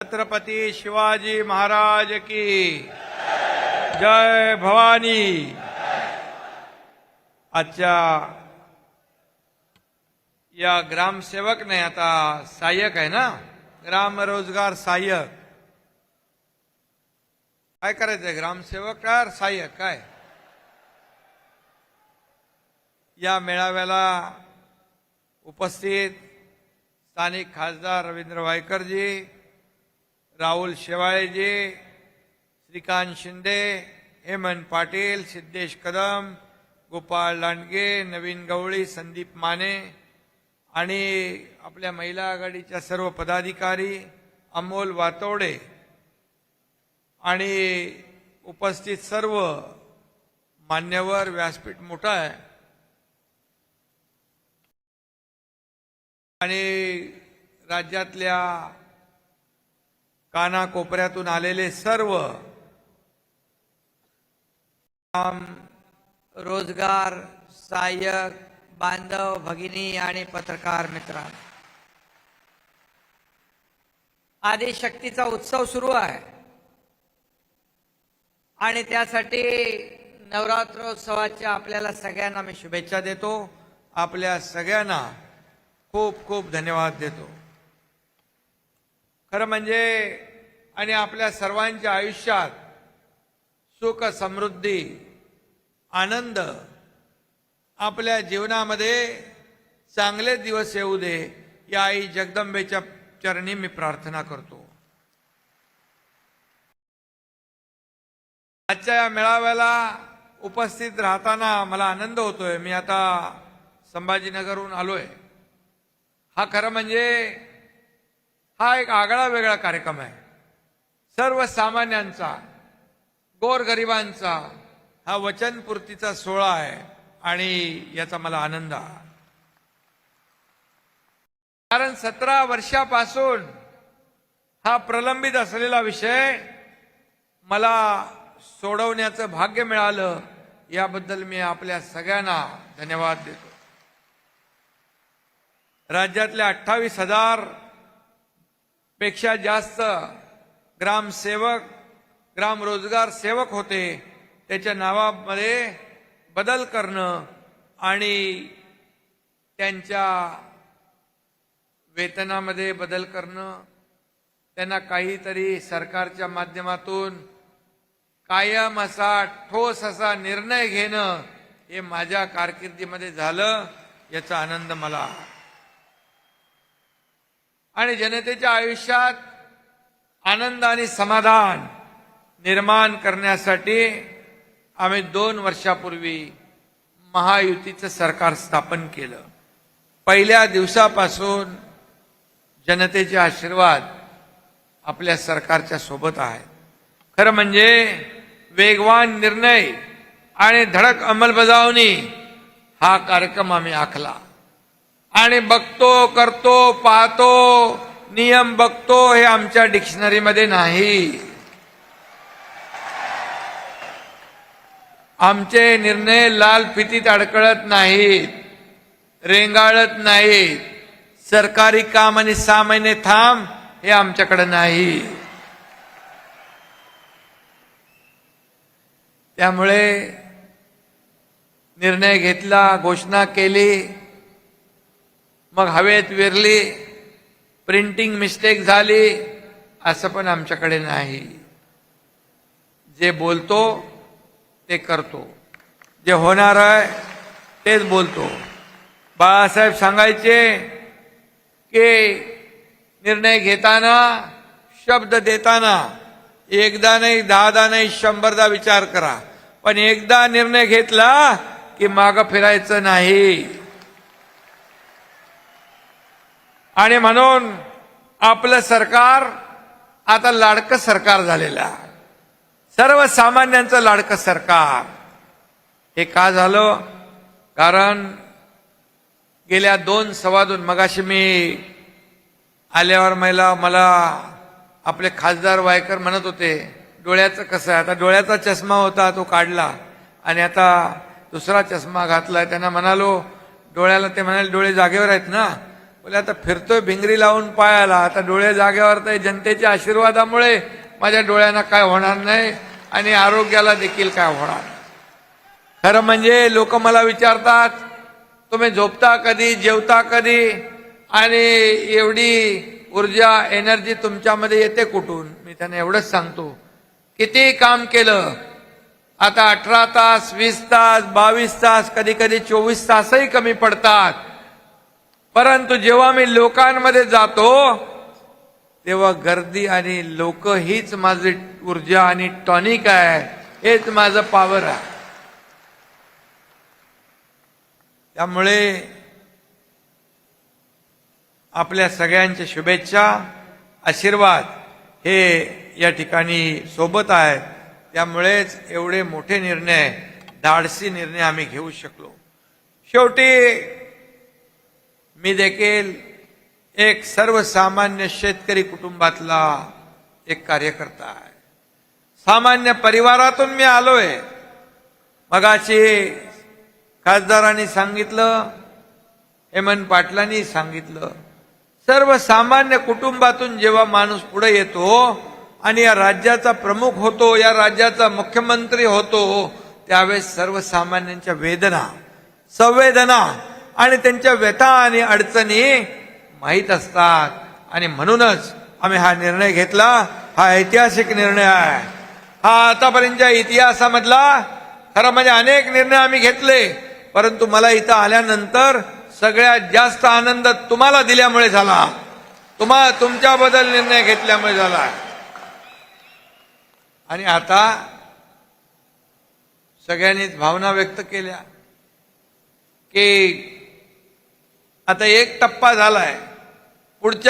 छत्रपती शिवाजी महाराज की। जय भवानी। आजच्या या ग्रामसेवक नाही आता सहाय्यक आहे ना? ग्राम रोजगार सहाय्यक. काय करायचंय? ग्रामसेवक काय सहाय्यक काय? या मेळाव्याला उपस्थित स्थानिक खासदार रवींद्र वायकरजी राहुल शेवाळेजी श्रीकांत शिंदे हेमंत पाटील सिद्धेश कदम गोपाळ लांडगे नवीन गवळी संदीप माने आणि आपल्या महिला आघाडीच्या सर्व पदाधिकारी अमोल वातोडे आणि उपस्थित सर्व मान्यवर व्यासपीठ मोठा आहे. आणि राज्यातल्या कानाकोपऱ्यातून आलेले सर्व काम रोजगार सहाय्यक बांधव भगिनी आणि पत्रकार मित्रांनो. आदिशक्तीचा उत्सव सुरू आहे. आणि त्यासाठी नवरात्रोत्सवाच्या आपल्याला सगळ्यांना मी शुभेच्छा देतो. आपल्या सगळ्यांना खूप खूप धन्यवाद देतो. खरं म्हणजे आणि आपल्या सर्वांच्या आयुष्यात सुख समृद्धी आनंद आपल्या जीवनामध्ये चांगले दिवस येऊ दे या आई जगदंबेच्या चरणी मी प्रार्थना करतो. आजच्या या मेळाव्याला उपस्थित राहताना मला आनंद होतोय. मी आता संभाजीनगरहून आलोय. हा खरं म्हणजे हा एक आगळा वेगळा कार्यक्रम आहे. सर्वसामान्यांचा गोरगरिबांचा हा वचनपूर्तीचा सोहळा आहे आणि याचा मला आनंद आहे. कारण सतरा वर्षापासून हा प्रलंबित असलेला विषय मला सोडवण्याचं भाग्य मिळालं याबद्दल मी आपल्या सगळ्यांना धन्यवाद देतो. राज्यातल्या अठ्ठावीस हजार पेक्षा जास्त ग्रामसेवक ग्राम रोजगार सेवक होते. त्याच्या नावामध्ये बदल करणं आणि त्यांच्या वेतनामध्ये बदल करणं. त्यांना काहीतरी सरकारच्या माध्यमातून कायम असा ठोस असा निर्णय घेणं हे माझ्या कारकिर्दीमध्ये झालं याचा आनंद मला आणि जनतेच्या आयुष्यात आनंद आणि समाधान निर्माण करण्यासाठी आम्ही दोन वर्षापूर्वी महायुतीचं सरकार स्थापन केलं. पहिल्या दिवसापासून जनतेचे आशीर्वाद आपल्या सरकारच्या सोबत आहेत. खरं म्हणजे वेगवान निर्णय आणि धडक अंमलबजावणी हा कार्यक्रम आम्ही आखला. आणि बघतो करतो पाहतो नियम बघतो हे आमच्या डिक्शनरीमध्ये नाही. आमचे निर्णय लाल फितीत अडकळत नाहीत रेंगाळत नाहीत. सरकारी काम आणि सहा महिने थांब हे आमच्याकडे नाही. त्यामुळे निर्णय घेतला घोषणा केली. मग हवेत विरली प्रिंटिंग मिस्टेक झाली असं पण आमच्याकडे नाही. जे बोलतो ते करतो. जे होणार आहे तेच बोलतो. बाळासाहेब सांगायचे की निर्णय घेताना शब्द देताना एकदा नाही दहादा नाही शंभरदा विचार करा. पण एकदा निर्णय घेतला की मागं फिरायचं नाही. आणि म्हणून आपलं सरकार आता लाडकं सरकार झालेलं आहे. सर्वसामान्यांचं लाडकं सरकार. हे का झालं? कारण गेल्या दोन सव्वा दोन मगाशी मी आल्यावर मला मला आपले खासदार वायकर म्हणत होते डोळ्याचं कसं आहे? आता डोळ्याचा चष्मा होता तो काढला. आणि आता दुसरा चष्मा घातला. त्यांना म्हणालो डोळ्याला ते म्हणाले डोळे जागेवर आहेत ना? बोले आता फिरतोय भिंगरी लावून पायाला. आता डोळे जागेवर तर जनतेच्या आशीर्वादामुळे माझ्या डोळ्यांना काय होणार नाही आणि आरोग्याला देखील काय होणार खरं म्हणजे लोक मला विचारतात तुम्ही झोपता कधी जेवता कधी? आणि एवढी ऊर्जा एनर्जी तुमच्यामध्ये येते कुठून? मी त्यांना एवढंच सांगतो. किती काम केलं? आता अठरा तास वीस तास बावीस तास कधी कधी चोवीस तासही कमी पडतात. परंतु जेव्हा मी लोकांमध्ये जातो तेव्हा गर्दी आणि लोक हीच माझी ऊर्जा आणि टॉनिक आहे. हेच माझं पॉवर आहे. त्यामुळे आपल्या सगळ्यांच्या शुभेच्छा आशीर्वाद हे या ठिकाणी सोबत आहेत. त्यामुळेच एवढे मोठे निर्णय धाडसी निर्णय आम्ही घेऊ शकलो. शेवटी मी देखील एक सर्वसामान्य शेतकरी कुटुंबातला एक कार्यकर्ता आहे. सामान्य परिवारातून मी आलोय. मगाशी खासदारांनी सांगितलं हेमंत पाटलांनी सांगितलं सर्वसामान्य कुटुंबातून जेव्हा माणूस पुढे येतो आणि या राज्याचा प्रमुख होतो या राज्याचा मुख्यमंत्री होतो त्यावेळेस सर्वसामान्यांच्या वेदना संवेदना आणि त्यांच्या व्यथा आणि अडचणी माहीत असतात. आणि म्हणूनच आम्ही हा निर्णय घेतला. हा ऐतिहासिक निर्णय आहे. हा आतापर्यंतच्या इतिहासामधला खरं म्हणजे अनेक निर्णय आम्ही घेतले. परंतु मला इथं आल्यानंतर सगळ्यात जास्त आनंद तुम्हाला दिल्यामुळे झाला. तुम्हा तुमच्याबद्दल निर्णय घेतल्यामुळे झाला. आणि आता सगळ्यांनीच भावना व्यक्त केल्या की आता एक टप्पा झालाय. पुढच्या